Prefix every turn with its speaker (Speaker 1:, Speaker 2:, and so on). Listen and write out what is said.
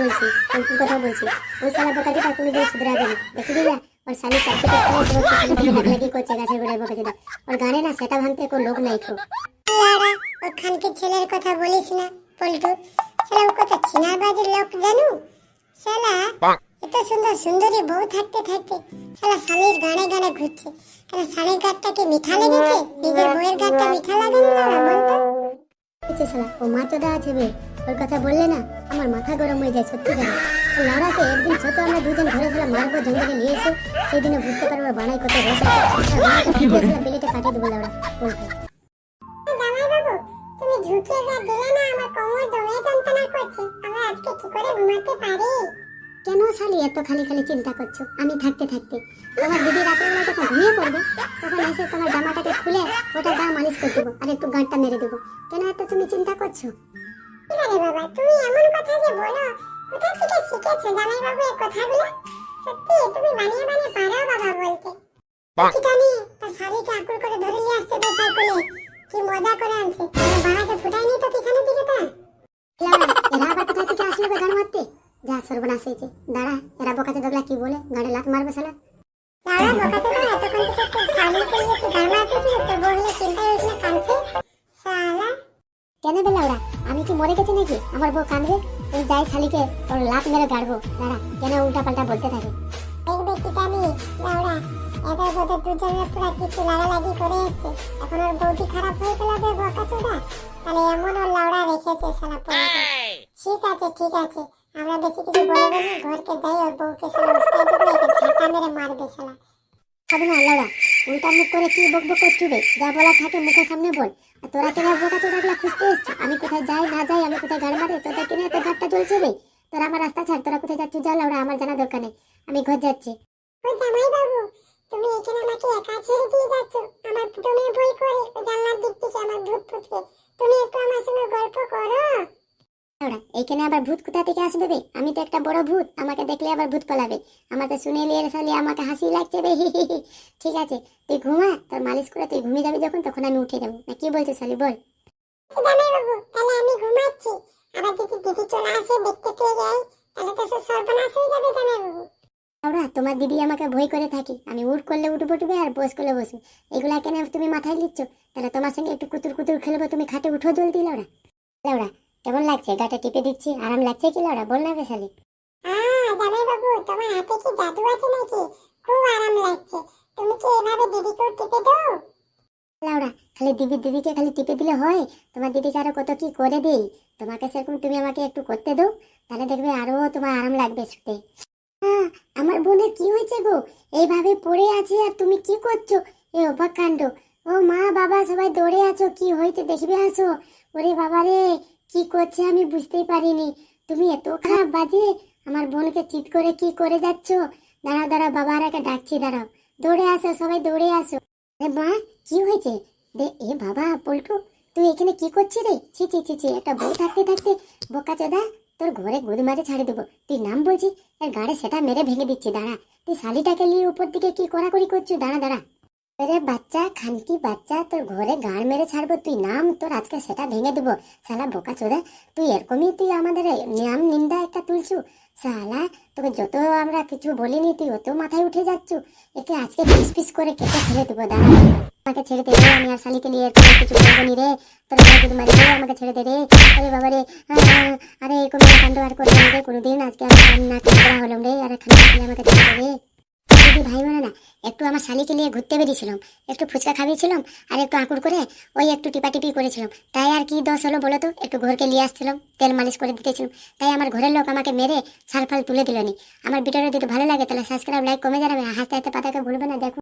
Speaker 1: বলছি? পল্টুর কথা বলছি? ওই শালা বোকাচোদা কোনোদিন শুধরাবে না। দেখি দিলা ওর শালি চারদিকে লাগি করছে গাছের গোড়ায় বোকাচোদা ওর গানে না সেটা ভাঙতে কোনো লোক নাই খুব
Speaker 2: লারা ওর খানকে ছেলের কথা বলিস না, পল্টু। শালা ও কত চিনার বাজের লোক জানু? শালা, এত সুন্দর সুন্দরী বউ থাকতে থাকতে শালা শালির গানে গানে ঘুরছে। কেন শালির গানটাকে মিঠা লেগেছে? নিজের বউয়ের গানটা মিঠা লাগে না বলতো?
Speaker 1: হচ্ছে শালা ও মা চোদা আছে বে। ওর কথা বললে না আমার মাথা গরম হয়ে যায় সত্যি জানো ও লাড়াকে একদিন ছোট আমরা দুজন ধরে ধরে মারবো জঙ্গলে নিয়ে এসে সেই দিনে বুঝতে পারব বানাই কত রস আছে বিলিতে কাটিয়ে দেবো লাউড়া বলতে।
Speaker 2: তুমি ঝুঁকিয়ে যা দিলে না আমার কোমর দমে যন্ত্রণা করছে। আজকে কি করে
Speaker 1: কেন শালি এত খালি খালি চিন্তা করছ? আমি থাকতে থাকতে। আমার দিদি রাতের বেলা যখন ঘুমিয়ে পড়বে তখন এসে তোমার জামাটাকে খুলে ওটা গা মালিশ করে দেবো আর একটু গাঁটটা মেরে দেবো। কেন এত তুমি চিন্তা করছ?
Speaker 2: আরে বাবা তুমি এমন কথা যে বলো। কোথা থেকে শিখেছো জামাই বাবু এই কথাগুলো? সত্যি তুমি বানিয়ে বানিয়ে পারো বাবা বলতে। নিয়ে তার শাড়িকে আকুল করে ধরে নিয়ে আসছে তো সাইকেলে। কি মজা করে আনছে। বাবাকে ফুটায়নি তো পিছনের দিকে তা
Speaker 1: এরা আবার কোথা থেকে আসলো গো মারতে যা সর্বনাশ হয়েছে। দাঁড়া এরা বোকাতে দেখলা কি বলে? গাড়ি লাত মারবে শালা।
Speaker 2: লাউড়া বোকাতে না এতক্ষণ থেকে তোর শাড়িকে নিয়ে তুই গান মারতেছিস তোর বউগুলো চিন্তায় উঠলে কাঁদছে। শালা।
Speaker 1: কেন বে লাউড়া আমি কি মরে গেছি নাকি? আমার বউ কাঁদবে? ওই যাই শালিকে ওর লাত মেরে গাড়বো। দাঁড়া কেন উল্টা পাল্টা বলতে থাকে?
Speaker 2: দেখবে চিটানি লাউড়া এদের বোধে দুজনের পুরা কিছু লাগালাগি করে এসছে। এখন ওর বউটি খারাপ হয়ে গেল বে বোকা তাহলে এমন ওর লাউড়া রেখেছে শালা ঠিক আছে ঠিক আছে। আমরা বেশি কিছু বলব না ঘরকে যাই ওর বউকে শালা উস্কাই দেবো একে ঝাঁটা মেরে মারবে
Speaker 1: হবে না লাউড়া উল্টা মুখ করে কি বক বক করছু বে যা বলা থাকে মুখের সামনে বল। আর তোরা কেন বোকা চোদাগুলা খুঁজতে এসছো। আমি কোথায় যাই না যাই আমি কোথায় গাড়ি মারে তোদের কিনে এত ঘাটটা চলছে তোরা আমার রাস্তা ছাড় তোরা কোথায় যাচ্ছিস? যা লাউড়া আমার জানা দরকার নেই। আমি ঘর যাচ্ছি।
Speaker 2: জামাই বাবু তুমি এখানে আমাকে একা ছেড়ে দিয়ে যাচ্ছ আমার তুমি বই করে ওই জানলার দিক থেকে আমার ভূত ফুটকে তুমি একটু আমার সঙ্গে গল্প করো
Speaker 1: এইখানে আবার ভূত কোথা থেকে আসবে বে? আমি তো একটা বড় ভূত আমাকে দেখলে আবার ভূত পালাবে। আমাকে শুনে এলে সালি আমাকে হাসি লাগছে বে ঠিক আছে তুই ঘুমা তোর মালিশ করে তুই ঘুমিয়ে যাবি যখন তখন আমি উঠে যাব। না কি বলছিস সালি বল।
Speaker 2: তাহলে আমি ঘুমাচ্ছি। আবার যদি দিদি চলে আসে দেখতে পেয়ে যাই তাহলে তো সর্বনাশ হয়ে যাবে জামাই বাবু।
Speaker 1: তোমার দিদি আমাকে ভয় করে থাকি। আমি উঠ করলে উঠবো টুবে আর বস করলে বসবো। এগুলা কেন তুমি মাথায় নিচ্ছ? তাহলে তোমার সঙ্গে একটু কুতুর কুতুর খেলব তুমি খাটে উঠো জলদি লাউড়া লাউড়া কেমন লাগছে? গাটা টিপে দিচ্ছি। আরাম লাগছে কি লাউড়া বল না বেশালি
Speaker 2: জামাই বাবু তোমার হাতে কি জাদু আছে নাকি? খুব আরাম লাগছে। তুমি কি এভাবে দিদিকেও টিপে দাও?
Speaker 1: লাউড়া খালি দিদি দিদিকে খালি টিপে দিলে হয়? তোমার দিদিকে আরও কত কি করে দিই? তোমাকে সেরকম তুমি আমাকে একটু করতে দাও। তাহলে দেখবে আরও তোমার আরাম লাগবে শুতে। আমার বোনের কি হয়েছে গো? এইভাবে পড়ে আছে আর তুমি কি করছ? এ অবাক কাণ্ড। ও মা বাবা সবাই দৌড়ে আছো। কি হয়েছে? দেখবে আসো। ওরে বাবা রে কি করছে আমি বুঝতেই পারিনি। তুমি এত খারাপ বাজে, আমার বোনকে চিৎ করে কি করে যাচ্ছ? দাঁড়াও দাঁড়াও বাবারাকে ডাকছি, দাঁড়াও। দৌড়ে আসো, সবাই দৌড়ে আসো। আরে মা, কি হয়েছে? দে, এ বাবা, পল্টু, তুই এখানে কি করছিস রে? ছি ছি ছি ছি, একটা বউ থাকতে থাকতে বোকা চোদা, তোর ঘরে গুদ মারে ছাড়ে দেবো। তুই নাম বলছি এর গাড়ে সেটা মেরে ভেঙে দিচ্ছি, দাঁড়া। তুই শালিটাকে নিয়ে উপর দিকে কি করাকরি করছিস? দাঁড়া দাঁড়া। আরে বাচ্চা, খানকি বাচ্চা, তোর ঘরে গাড় মেরে ছাড়বো, তুই নাম, তোর আজকে সেটা ভেঙে দেবো। শালা বোকা চোদা তুই এরকমই তুই আমাদের নাম নিন্দা একটা তুলছু? শালা, তোকে যত আমরা কিছু বলিনি, তুই অত মাথায় উঠে যাচ্ছ? একে আজকে পিস পিস করে কেটে ফেলে দেবো, দাঁড়া। আমাকে ছেড়ে দে আমি আর শালিকে নিয়ে এরকম কিছু বলব নি রে। তোর গায়ে গুদ মারি আমাকে ছেড়ে দে রে। আরে বাবা রে আরে এরকম কাণ্ড আর করব রে, কোনোদিন আজকে আমি কান্না করা হলাম রে, আর খালি আমাকে ছেড়ে দে দিদি ভাই বোনে না একটু আমার শালিকে নিয়ে ঘুরতে বেরিয়েছিলাম, একটু ফুচকা খাবিয়েছিলাম আর একটু আঁকুড় করে ওই একটু টিপাটিপি করেছিলাম। তাই আর কি দোষ হলো বলো তো? একটু ঘরকে নিয়ে আসছিলাম, তেল মালিশ করে দিতেছিলাম। তাই আমার ঘরের লোক আমাকে মেরে সার ফাল তুলে দিলনি। আমার ভিডিওটা যদি ভালো লাগে তাহলে সাবস্ক্রাইব লাইক কমে জানাবে হাসতে হাসতে পাতাকে ভুলবে না দেখো